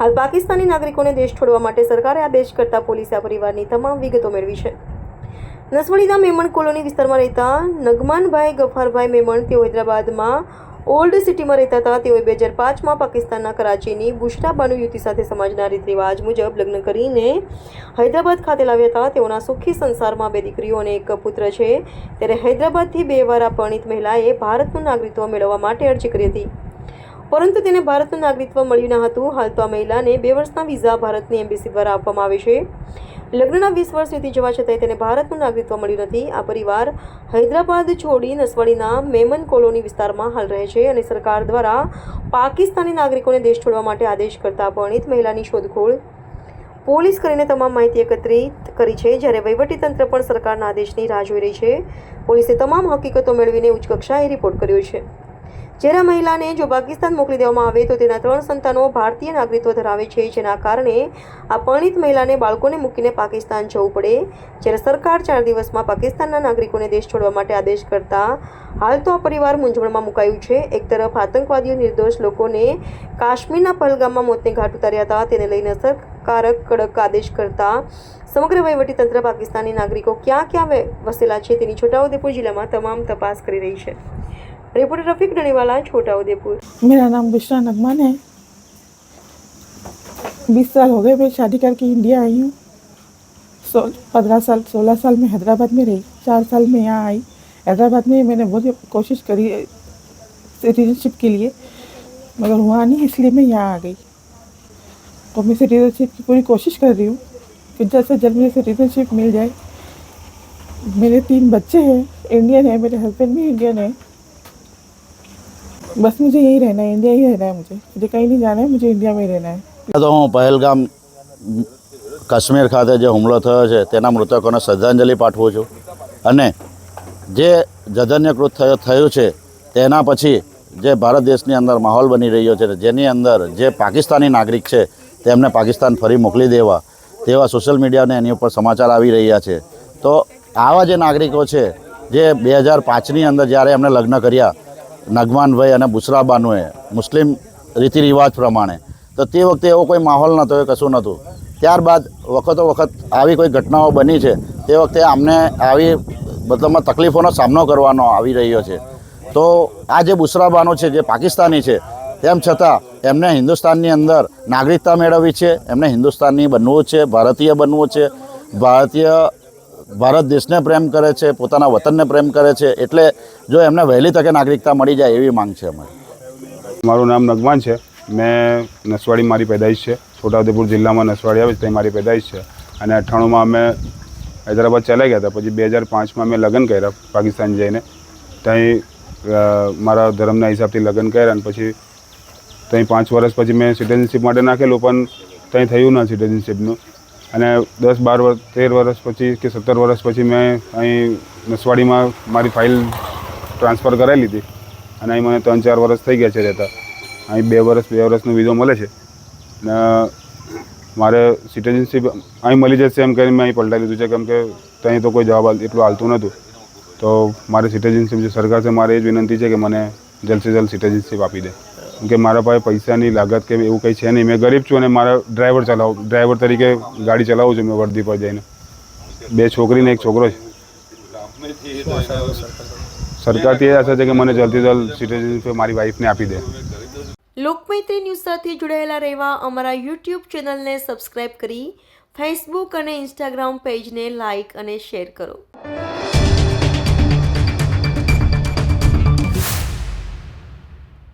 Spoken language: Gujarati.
હાલ પાકિસ્તાની નાગરિકોને દેશ છોડવા માટે સરકારે આદેશ કરતા પોલીસે આ પરિવારની તમામ વિગતો મેળવી છે. નસવડીના મેમણ કોલોની વિસ્તારમાં રહેતા નગમાનભાઈ ગફારભાઈ મેમણ તેઓ હૈદરાબાદમાં ઓલ્ડ સિટીમાં રહેતા હતા તેઓએ બે હજાર પાંચમાં પાકિસ્તાનના કરાચીની બુશરા બાનુ યુવતી સાથે સમાજના રીત રિવાજ મુજબ લગ્ન કરીને હૈદરાબાદ ખાતે લાવ્યા હતા. તેઓના સુખી સંસારમાં બે દીકરીઓ અને એક પુત્ર છે. ત્યારે હૈદરાબાદથી બે વાર આ પરિણીત મહિલાએ ભારતનું નાગરિકત્વ મેળવવા માટે અરજી કરી હતી. પરંતુ તેને ભારતનું નાગરિકત્વ મળ્યું ન હતું. હાલ તો આ મહિલાને બે વર્ષના વિઝા ભારતની એમ્બેસી દ્વારા આપવામાં આવે છે. લગ્નના વીસ વર્ષ વીતી જવા છતાંય તેને ભારતનું નાગરિકત્વ મળ્યું નથી. આ પરિવાર હૈદરાબાદ, છોડી, નસવાડીના મેમન કોલોની વિસ્તારમાં હાલ રહે છે અને સરકાર દ્વારા પાકિસ્તાની નાગરિકોને દેશ છોડવા માટે આદેશ કરતા પરણિત મહિલાની શોધખોળ પોલીસ કરીને તમામ માહિતી એકત્રિત કરી છે. જ્યારે વહીવટીતંત્ર પણ સરકારના આદેશની રાહ જોઈ રહી છે. પોલીસે તમામ હકીકતો મેળવીને ઉચ્ચ કક્ષાએ રિપોર્ટ કર્યો છે. જ્યારે મહિલાને જો પાકિસ્તાન મોકલી દેવામાં આવે તો તેના ત્રણ સંતાનો ભારતીય નાગરિકત્વ ધરાવે છે, જેના કારણે આ પરિણીત મહિલાને બાળકોને મૂકીને પાકિસ્તાન જવું પડે. જ્યારે સરકાર ચાર દિવસમાં પાકિસ્તાનના નાગરિકોને દેશ છોડવા માટે આદેશ કરતા, હાલ તો આ પરિવાર મૂંઝવણમાં મુકાયું છે. એક તરફ આતંકવાદીઓ નિર્દોષ લોકોને કાશ્મીરના પહલગામમાં મોતને ઘાટ ઉતાર્યા હતા. તેને લઈને અસરકારક કડક આદેશ કરતા સમગ્ર વહીવટીતંત્ર પાકિસ્તાની નાગરિકો ક્યાં ક્યાં વસેલા છે તેની છોટાઉદેપુર જિલ્લામાં તમામ તપાસ કરી રહી છે. रिपोर्टर रफीक डणीवाला छोटाउदेपुर मेरा नाम बुशरा नगमान है। बीस साल हो गए मैं शादी करके इंडिया आई हूँ। सो पंद्रह साल, सोलह साल में हैदराबाद में रही। चार साल में यहाँ आई। हैदराबाद में मैंने बहुत कोशिश करी सिटीजनशिप के लिए, मगर हुआ नहीं, इसलिए मैं यहाँ आ गई। तो मैं सिटीजनशिप की पूरी कोशिश कर रही हूँ कि जल्द से जल्द मुझे सिटीजनशिप मिल जाए। मेरे तीन बच्चे हैं, इंडियन है, मेरे हस्बैंड भी इंडियन है। बस मुझे यही रहना है इंडिया ही रहना है मुझे मुझे कहीं नहीं जाना है मुझे इंडिया में ही रहना है તો હું પહેલગામ કાશ્મીર ખાતે જે હુમલો થયો છે તેના મૃતકોને શ્રદ્ધાંજલિ પાઠવું છું અને જે જધન્યકૃત થયો થયું છે તેના પછી જે ભારત દેશની અંદર માહોલ બની રહ્યો છે જેની અંદર જે પાકિસ્તાની નાગરિક છે તેમને પાકિસ્તાન ફરી મોકલી દેવા તેવા સોશિયલ મીડિયાને એની ઉપર સમાચાર આવી રહ્યા છે તો આવા જે નાગરિકો છે જે બે હજાર પાંચની અંદર જ્યારે એમને લગ્ન કર્યા નગમાનભાઈ અને બુસરાબાનુએ મુસ્લિમ રીતિ રિવાજ પ્રમાણે. તો તે વખતે એવો કોઈ માહોલ નહોતો, એ કશું નહોતું. ત્યારબાદ વખતો વખત આવી કોઈ ઘટનાઓ બની છે, તે વખતે અમને આવી મતલબમાં તકલીફોનો સામનો કરવાનો આવી રહ્યો છે. તો આ જે બુસરાબાનો છે, જે પાકિસ્તાની છે, તેમ છતાં એમને હિન્દુસ્તાનની અંદર નાગરિકતા મેળવવી છે, એમને હિન્દુસ્તાનની બનવું છે, ભારતીય બનવું છે, ભારતીય ભારત દેશને પ્રેમ કરે છે, પોતાના વતનને પ્રેમ કરે છે, એટલે જો એમને વહેલી તકે નાગરિકતા મળી જાય એવી માંગ છે અમારી. મારું નામ નગવાન છે. મેં નસવાડી મારી પેદાઈશ છે. છોટાઉદેપુર જિલ્લામાં નસવાડી આવે છે ત્યાં મારી પેદાઈશ છે. અને અઠ્ઠાણુંમાં અમે હૈદરાબાદ ચલાઈ ગયા હતા. પછી બે હજાર પાંચમાં મેં લગ્ન કર્યા પાકિસ્તાન જઈને. ત્યાં મારા ધર્મના હિસાબથી લગ્ન કર્યા અને પછી ત્યાં પાંચ વર્ષ પછી મેં સિટીઝનશીપ માટે નાખેલું, પણ ત્યાં થયું ના સિટીઝનશીપનું. અને દસ, બાર વર્ષ તેર વર્ષ પછી કે સત્તર વર્ષ પછી મેં અહીં નસવાડીમાં મારી ફાઇલ ટ્રાન્સફર કરાવી લીધી. અને અહીં મને ત્રણ, ચાર વર્ષ થઈ ગયા છે રહેતા. અહીં બે વર્ષ બે વર્ષનો વિઝો મળે છે. ને મારે સિટીઝનશીપ અહીં મળી જશે એમ કરીને મેં અહીં પલટાવી લીધું છે. કેમ કે ત્યાં તો કોઈ જવાબ એટલું હાલતું નહોતું. તો મારે સિટીઝનશીપ જે સરકાર છે, મારે એ જ વિનંતી છે કે મને જલ્દ સે જલ્દ સિટીઝનશીપ આપી દે. કે મારા પાસે પૈસાની લાગત કે એવું કંઈ છે નહીં. મેં ગરીબ છું અને મારા ડ્રાઈવર ચલાવું, ડ્રાઈવર તરીકે ગાડી ચલાવું છું, મેં વર્ધી પર જઈને. બે છોકરી ને એક છોકરો છે. સરકારથી એ આશા છે કે મને જલ્દી જલ્દ સિટીઝનશીપ મારી વાઈફને આપી દે. લોકમૈત્રી ન્યૂઝ સાથે જોડાયેલા રહેવા અમારા યુટ્યુબ ચેનલને સબસ્ક્રાઇબ કરી ફેસબુક અને ઇન્સ્ટાગ્રામ પેજને લાઇક અને શેર કરો.